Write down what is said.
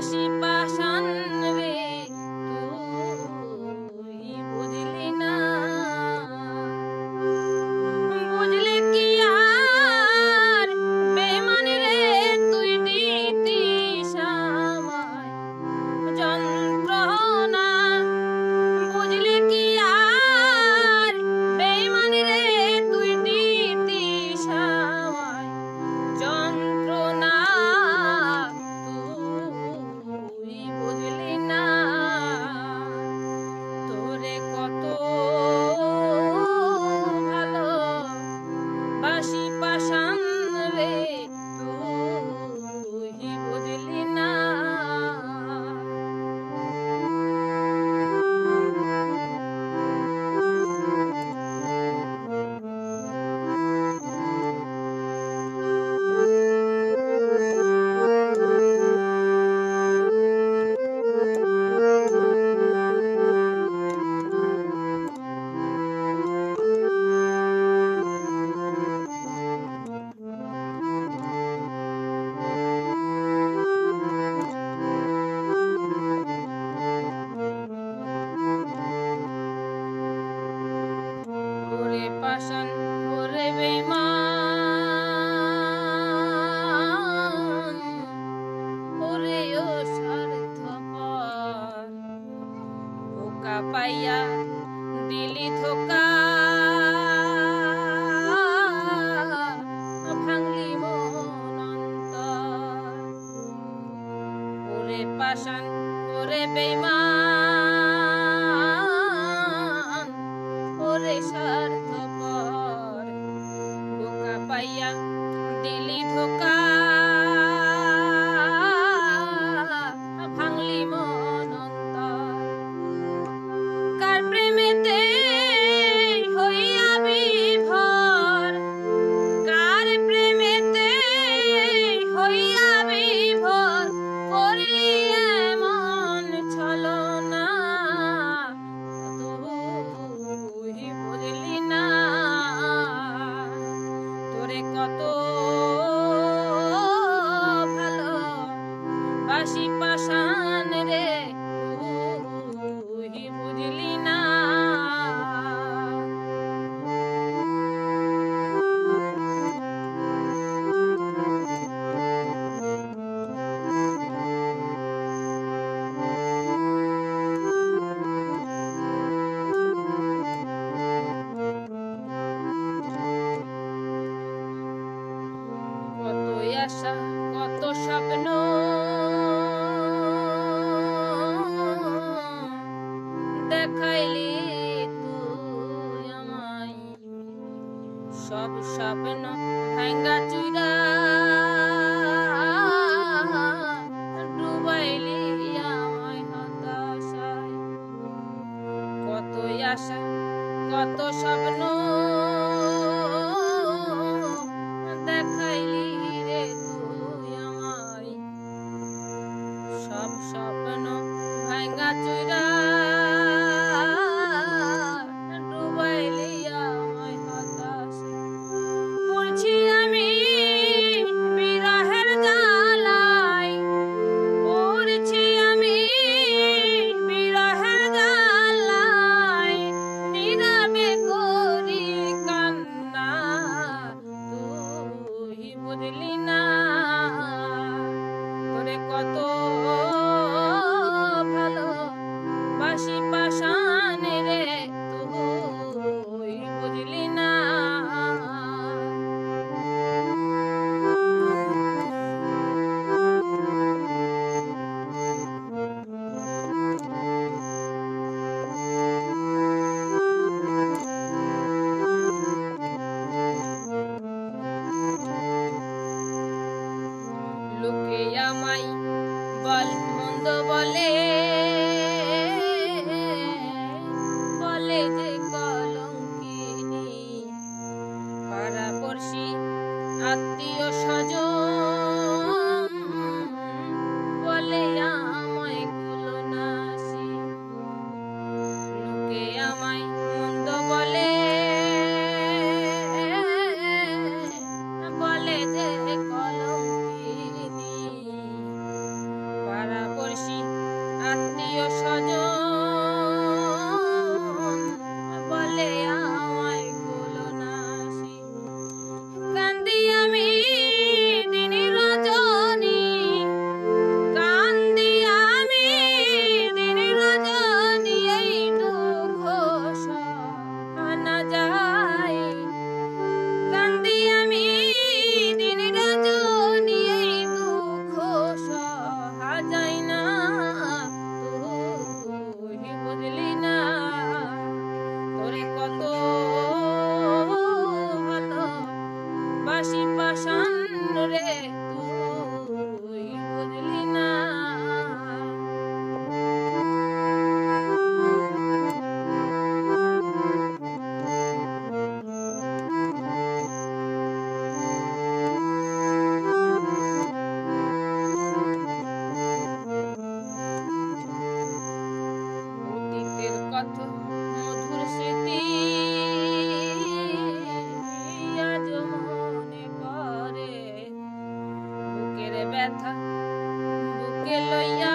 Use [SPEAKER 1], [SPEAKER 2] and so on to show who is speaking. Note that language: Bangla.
[SPEAKER 1] Tashi. শাসন করে বেমান ওরে ও স্বার্থপর। বোকা পাইয়া দিলি ধোকা করে কত ভালো বাসি আশা কত স্বপ্ন। দেখাইলি তুই আমায়। সব স্বপ্ন ভাঙ্গা চুরা, ডুবাইলি আমায় হতাশায়। কত আশা, কত স্বপ্ন shop shop no hanga chura ব্যথা বুকে লইয়া